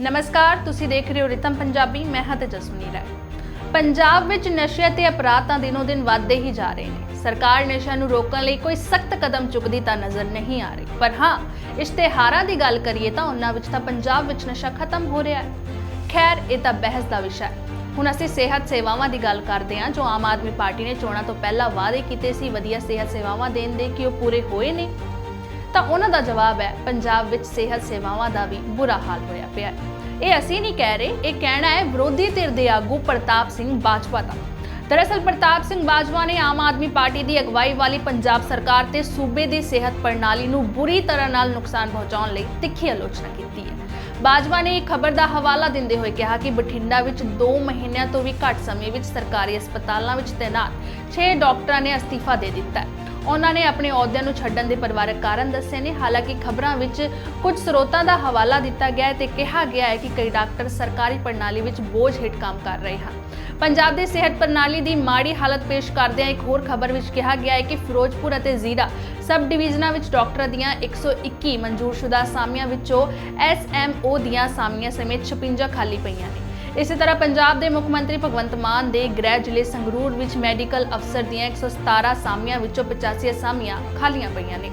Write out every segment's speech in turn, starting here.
ਨਮਸਕਾਰ, ਤੁਸੀਂ ਦੇਖ ਰਹੇ ਹੋ ਰਿਤਮ ਪੰਜਾਬੀ, ਮੈਂ ਹਾਂ ਤੇਜਸਵਨੀ ਰਾਏ। ਪੰਜਾਬ ਵਿੱਚ ਨਸ਼ੇ ਅਤੇ ਅਪਰਾਧ ਤਾਂ ਦਿਨੋ ਦਿਨ ਵੱਧਦੇ ਹੀ ਜਾ ਰਹੇ ਨੇ। ਸਰਕਾਰ ਨਸ਼ਿਆਂ ਨੂੰ ਰੋਕਣ ਲਈ ਕੋਈ ਸਖਤ ਕਦਮ ਚੁੱਕਦੀ ਤਾਂ ਨਜ਼ਰ ਨਹੀਂ ਆ ਰਹੀ। ਪਰ ਹਾਂ, ਇਸ਼ਤਿਹਾਰਾਂ ਦੀ ਗੱਲ ਕਰੀਏ ਤਾਂ ਉਹਨਾਂ ਵਿੱਚ ਤਾਂ ਪੰਜਾਬ ਵਿੱਚ ਨਸ਼ਾ ਖਤਮ ਹੋ ਰਿਹਾ ਹੈ। ਖੈਰ, ਇਹ ਤਾਂ ਬਹਿਸ ਦਾ ਵਿਸ਼ਾ ਹੈ। ਹੁਣ ਅਸੀਂ ਸਿਹਤ ਸੇਵਾਵਾਂ ਦੀ ਗੱਲ ਕਰਦੇ ਹਾਂ, ਜੋ ਆਮ ਆਦਮੀ ਪਾਰਟੀ ਨੇ ਚੋਣਾਂ ਤੋਂ ਪਹਿਲਾਂ ਵਾਅਦੇ ਕੀਤੇ ਸੀ। ਵਧੀਆ ਸਿਹਤ ਸੇਵਾਵਾਂ ਦੇਣ ਦੇ ਕਿ ਉਹ ਪੂਰੇ ਹੋਏ ਨੇ? ਤਾਂ ਉਹਨਾਂ ਦਾ ਜਵਾਬ ਹੈ, ਪੰਜਾਬ ਵਿੱਚ ਸਿਹਤ ਸੇਵਾਵਾਂ ਦਾ ਵੀ ਬੁਰਾ ਹਾਲ ਹੋਇਆ ਪਿਆ ਹੈ। ਇਹ ਅਸੀਂ ਨਹੀਂ ਕਹਿ ਰਹੇ, ਇਹ ਕਹਿਣਾ ਹੈ ਵਿਰੋਧੀ ਧਿਰ ਦੇ ਆਗੂ ਪ੍ਰਤਾਪ ਸਿੰਘ ਬਾਜਵਾ ਦਾ। ਦਰਅਸਲ ਪ੍ਰਤਾਪ ਸਿੰਘ ਬਾਜਵਾ ਨੇ ਆਮ ਆਦਮੀ ਪਾਰਟੀ ਦੀ ਅਗਵਾਈ ਵਾਲੀ ਪੰਜਾਬ ਸਰਕਾਰ ਤੇ ਸੂਬੇ ਦੀ ਸਿਹਤ ਪ੍ਰਣਾਲੀ ਨੂੰ ਬੁਰੀ ਤਰ੍ਹਾਂ ਨਾਲ ਨੁਕਸਾਨ ਪਹੁੰਚਾਉਣ ਲਈ ਤਿੱਖੀ ਆਲੋਚਨਾ ਕੀਤੀ ਹੈ। ਬਾਜਵਾ ਨੇ ਇੱਕ ਖਬਰ ਦਾ ਹਵਾਲਾ ਦਿੰਦੇ ਹੋਏ ਕਿਹਾ ਕਿ ਬਠਿੰਡਾ ਵਿੱਚ 2 ਮਹੀਨਿਆਂ ਤੋਂ ਵੀ ਘੱਟ ਸਮੇਂ ਵਿੱਚ ਸਰਕਾਰੀ ਹਸਪਤਾਲਾਂ ਵਿੱਚ ਤੈਨਾਤ 6 ਡਾਕਟਰਾਂ ਨੇ ਅਸਤੀਫਾ ਦੇ ਦਿੱਤਾ ਹੈ। ਉਹਨਾਂ ਨੇ ਆਪਣੇ ਅਹੁਦਿਆਂ ਨੂੰ ਛੱਡਣ ਦੇ ਪਰਿਵਾਰਕ ਕਾਰਨ ਦੱਸੇ ਨੇ। ਹਾਲਾਂਕਿ ਖਬਰਾਂ ਵਿੱਚ ਕੁਝ ਸਰੋਤਾਂ ਦਾ ਹਵਾਲਾ ਦਿੱਤਾ ਗਿਆ ਹੈ ਤੇ ਕਿਹਾ ਗਿਆ ਹੈ ਕਿ ਕਈ ਡਾਕਟਰ ਸਰਕਾਰੀ ਪ੍ਰਣਾਲੀ ਵਿੱਚ ਬੋਝ ਹੇਠ ਕੰਮ ਕਰ ਰਹੇ ਹਨ। ਪੰਜਾਬ ਦੀ ਸਿਹਤ ਪ੍ਰਣਾਲੀ ਦੀ ਮਾੜੀ ਹਾਲਤ ਪੇਸ਼ ਕਰਦਿਆਂ ਇੱਕ ਹੋਰ ਖਬਰ ਵਿੱਚ ਕਿਹਾ ਗਿਆ ਹੈ ਕਿ ਫਿਰੋਜ਼ਪੁਰ ਅਤੇ ਜ਼ੀਰਾ ਸਬ ਡਿਵੀਜ਼ਨਾਂ ਵਿੱਚ ਡਾਕਟਰਾਂ ਦੀਆਂ 121 ਮਨਜ਼ੂਰਸ਼ੁਦਾ ਅਸਾਮੀਆਂ ਵਿੱਚੋਂ ਐਸਐਮਓ ਦੀਆਂ ਅਸਾਮੀਆਂ ਸਮੇਤ 56 ਖਾਲੀ ਪਈਆਂ ਨੇ। ਇਸੇ ਤਰ੍ਹਾਂ ਪੰਜਾਬ ਦੇ ਮੁੱਖ ਮੰਤਰੀ ਭਗਵੰਤ ਮਾਨ ਦੇ ਗ੍ਰਹਿ ਜ਼ਿਲ੍ਹੇ ਸੰਗਰੂਰ ਵਿੱਚ ਮੈਡੀਕਲ ਅਫਸਰ ਦੀਆਂ 117 ਅਸਾਮੀਆਂ ਵਿੱਚੋਂ 85 ਅਸਾਮੀਆਂ ਖਾਲੀਆਂ ਪਈਆਂ ਨੇ।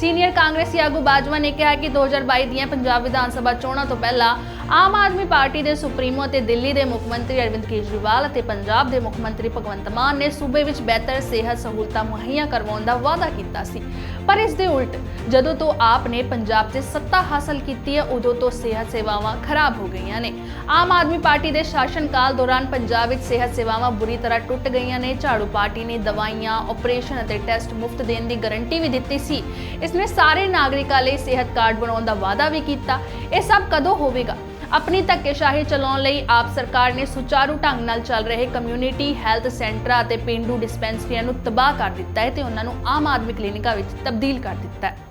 ਸੀਨੀਅਰ ਕਾਂਗਰਸੀ ਆਗੂ ਬਾਜਵਾ ਨੇ ਕਿਹਾ ਕਿ 2022 ਦੀਆਂ ਪੰਜਾਬ ਵਿਧਾਨ ਸਭਾ ਚੋਣਾਂ ਤੋਂ ਪਹਿਲਾਂ ਆਮ ਆਦਮੀ ਪਾਰਟੀ ਦੇ ਸੁਪਰੀਮੋ ਅਤੇ ਦਿੱਲੀ ਦੇ ਮੁੱਖ ਮੰਤਰੀ ਅਰਵਿੰਦ ਕੇਜਰੀਵਾਲ ਅਤੇ ਪੰਜਾਬ ਦੇ ਮੁੱਖ ਮੰਤਰੀ ਭਗਵੰਤ ਮਾਨ ਨੇ ਸੂਬੇ ਵਿੱਚ ਬਿਹਤਰ ਸਿਹਤ ਸਹੂਲਤਾਂ ਮੁਹੱਈਆ ਕਰਵਾਉਣ ਦਾ ਵਾਅਦਾ ਕੀਤਾ ਸੀ। ਪਰ ਇਸ ਦੇ ਉਲਟ, ਜਦੋਂ ਤੋਂ ਆਪ ਨੇ ਪੰਜਾਬ 'ਚ ਸੱਤਾ ਹਾਸਲ ਕੀਤੀ ਹੈ, ਉਦੋਂ ਤੋਂ ਸਿਹਤ ਸੇਵਾਵਾਂ ਖਰਾਬ ਹੋ ਗਈਆਂ ਨੇ। ਆਮ ਆਦਮੀ ਪਾਰਟੀ ਦੇ ਸ਼ਾਸਨ ਕਾਲ ਦੌਰਾਨ ਪੰਜਾਬ ਵਿੱਚ ਸਿਹਤ ਸੇਵਾਵਾਂ ਬੁਰੀ ਤਰ੍ਹਾਂ ਟੁੱਟ ਗਈਆਂ ਨੇ। ਝਾੜੂ ਪਾਰਟੀ ਨੇ ਦਵਾਈਆਂ ਆਪਰੇਸ਼ਨ ਅਤੇ ਟੈਸਟ ਮੁਫਤ ਦੇਣ ਦੀ ਗਾਰੰਟੀ ਵੀ ਦਿੱਤੀ ਸੀ। ਇਸ ਨੇ ਸਾਰੇ ਨਾਗਰਿਕਾਂ ਲਈ ਸਿਹਤ ਕਾਰਡ ਬਣਾਉਣ ਦਾ ਵਾਅਦਾ ਵੀ ਕੀਤਾ। ਇਹ ਸਭ ਕਦੋਂ ਹੋਵੇਗਾ? ਆਪਣੀ ਧੱਕੇਸ਼ਾਹੀ ਚਲਾਉਣ ਲਈ ਆਪ ਸਰਕਾਰ ਨੇ ਸੁਚਾਰੂ ਢੰਗ ਨਾਲ ਚੱਲ ਰਹੇ ਕਮਿਊਨਿਟੀ ਹੈਲਥ ਸੈਂਟਰਾਂ ਅਤੇ ਪਿੰਡੂ ਡਿਸਪੈਂਸਰੀਆਂ ਨੂੰ ਤਬਾਹ ਕਰ ਦਿੱਤਾ ਹੈ ਤੇ ਉਹਨਾਂ ਨੂੰ ਆਮ ਆਦਮੀ ਕਲੀਨਿਕਾਂ ਵਿੱਚ ਤਬਦੀਲ ਕਰ ਦਿੱਤਾ ਹੈ।